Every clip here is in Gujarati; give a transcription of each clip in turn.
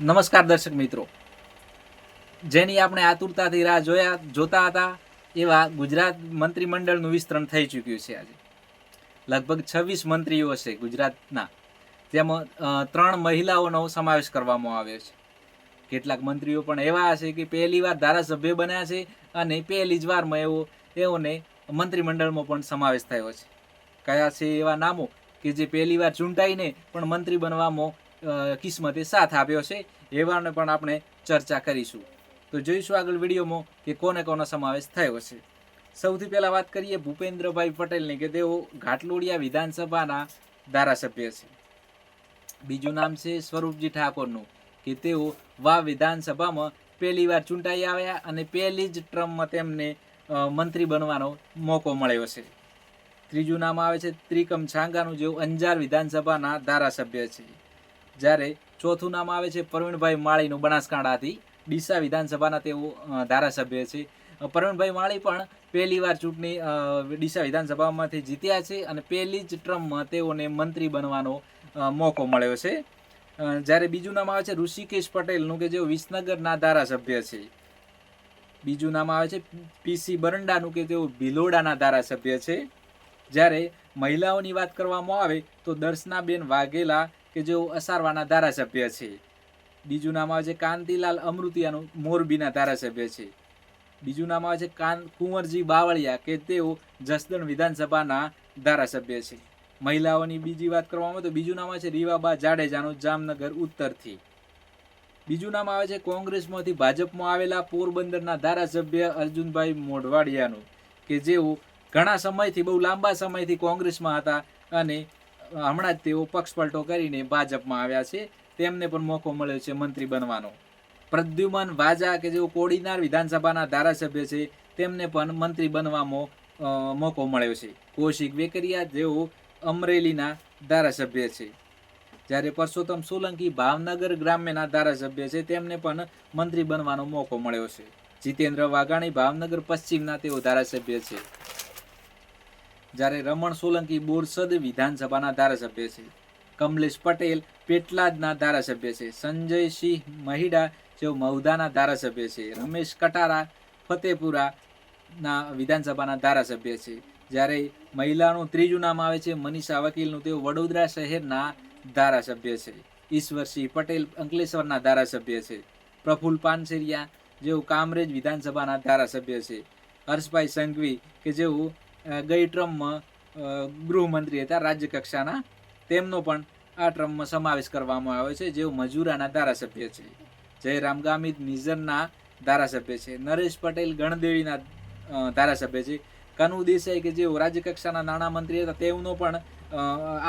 નમસ્કાર દર્શક મિત્રો. જેની આપણે આતુરતાથી રાહ જોયા, જોતા હતા, એવા ગુજરાત મંત્રીમંડળનું વિસ્તરણ થઈ ચૂક્યું છે આજે. લગભગ છવ્વીસ મંત્રીઓ છે ગુજરાતના. તેમાં ત્રણ મહિલાઓનો સમાવેશ કરવામાં આવ્યો છે. કેટલાક મંત્રીઓ પણ એવા હશે કે પહેલી વાર ધારાસભ્ય બન્યા છે અને પહેલી જ વારમાં એવો, એઓને મંત્રીમંડળમાં પણ સમાવેશ થયો છે. કયા છે એવા નામો કે જે પહેલી વાર ચૂંટાઈને પણ મંત્રી બનવામાં કિસ્મતે સાથ આપ્યો છે, એવાને પણ આપણે ચર્ચા કરીશું. તો જોઈશું આગળ વિડીયોમાં કે કોને કોનો સમાવેશ થયો છે. સૌથી પહેલાં વાત કરીએ ભૂપેન્દ્રભાઈ પટેલની, કે તેઓ ઘાટલોડિયા વિધાનસભાના ધારાસભ્ય છે. બીજું નામ છે સ્વરૂપજી ઠાકોરનું, કે તેઓ વા વિધાનસભામાં પહેલી વાર ચૂંટાઈ આવ્યા અને પહેલી જ ટ્રમમાં તેમને મંત્રી બનવાનો મોકો મળ્યો છે. ત્રીજું નામ આવે છે ત્રિકમ છાંગાનું, જેઓ અંજાર વિધાનસભાના ધારાસભ્ય છે. જ્યારે ચોથું નામ આવે છે પ્રવીણભાઈ માળીનું બનાસકાંઠાથી ડીસા વિધાનસભાના તેઓ ધારાસભ્ય છે. પ્રવીણભાઈ માળી પણ પહેલી વાર ચૂંટણી ડીસા વિધાનસભામાંથી જીત્યા છે અને પહેલી જ ટ્રમમાં તેઓને મંત્રી બનવાનો મોકો મળ્યો છે. જ્યારે બીજું નામ આવે છે ઋષિકેશ પટેલનું, કે જેઓ વિસનગરના ધારાસભ્ય છે. બીજું નામ આવે છે પીસી બરંડાનું, કે તેઓ ભિલોડાના ધારાસભ્ય છે. જ્યારે મહિલાઓની વાત કરવામાં આવે તો દર્શનાબેન વાઘેલા કે જેઓ અસારવાના ધારાસભ્ય છે. બીજું નામ આવે છે કાંતિલાલ અમૃતિયાનું, મોરબીના ધારાસભ્ય છે. બીજું નામ આવે છે કાન કુંવરજી બાવળિયા કે તેઓ જસદણ વિધાનસભાના ધારાસભ્ય છે. મહિલાઓની બીજી વાત કરવામાં આવે તો બીજું નામ આવે છે રીવાબા જાડેજાનું જામનગર ઉત્તરથી. બીજું નામ આવે છે કોંગ્રેસમાંથી ભાજપમાં આવેલા પોરબંદરના ધારાસભ્ય અર્જુનભાઈ મોઢવાડિયાનું, કે જેઓ ઘણા સમયથી, બહુ લાંબા સમયથી કોંગ્રેસમાં હતા અને હમણાં જ તેઓ પક્ષપલટો કરીને ભાજપમાં આવ્યા છે. તેમને પણ મોકો મળ્યો છે મંત્રી બનવાનો. પ્રદ્યુમન વાજા, કે જેઓ કોડીનાર વિધાનસભાના ધારાસભ્ય છે, તેમને પણ મંત્રી બનવામાં મોકો મળ્યો છે. કૌશિક વેકરિયા, જેઓ અમરેલીના ધારાસભ્ય છે. જ્યારે પરસોત્તમ સોલંકી ભાવનગર ગ્રામ્યના ધારાસભ્ય છે, તેમને પણ મંત્રી બનવાનો મોકો મળ્યો છે. જીતેન્દ્ર વાઘાણી ભાવનગર પશ્ચિમના તેઓ ધારાસભ્ય છે. જ્યારે રમણ સોલંકી બોરસદ વિધાનસભાના ધારાસભ્ય છે. કમલેશ પટેલ પેટલાદના ધારાસભ્ય છે. સંજયસિંહ મહિડા જેઓ મહુધાના ધારાસભ્ય છે. રમેશ કટારા ફતેપુરાના વિધાનસભાના ધારાસભ્ય છે. જ્યારે મહિલાનું ત્રીજું નામ આવે છે મનીષા વકીલનું, તેઓ વડોદરા શહેરના ધારાસભ્ય છે. ઈશ્વરસિંહ પટેલ અંકલેશ્વરના ધારાસભ્ય છે. પ્રફુલ પાનસેરિયા જેઓ કામરેજ વિધાનસભાના ધારાસભ્ય છે. હર્ષભાઈ સંઘવી કે જેઓ ગઈ ટ્રમમાં ગૃહમંત્રી હતા રાજ્ય કક્ષાના તેમનો પણ આ ટ્રમમાં સમાવેશ કરવામાં આવ્યો છે, જેઓ મજૂરાના ધારાસભ્ય છે. જયરામ ગામિત નિઝરના ધારાસભ્ય છે. નરેશ પટેલ ગણદેવીના ધારાસભ્ય છે. કનુ દેસાઈ કે જેઓ રાજ્ય કક્ષાના નાણામંત્રી હતા, તેમનો પણ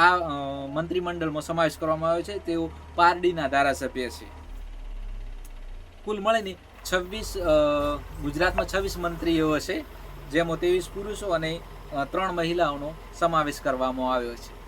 આ મંત્રીમંડળમાં સમાવેશ કરવામાં આવ્યો છે. તેઓ પારડીના ધારાસભ્ય છે. કુલ મળીને છવ્વીસ ગુજરાતમાં છવ્વીસ મંત્રીઓ છે જેમાં ત્રેવીસ પુરુષો અને ત્રણ મહિલાઓનો સમાવેશ કરવામાં આવ્યો છે.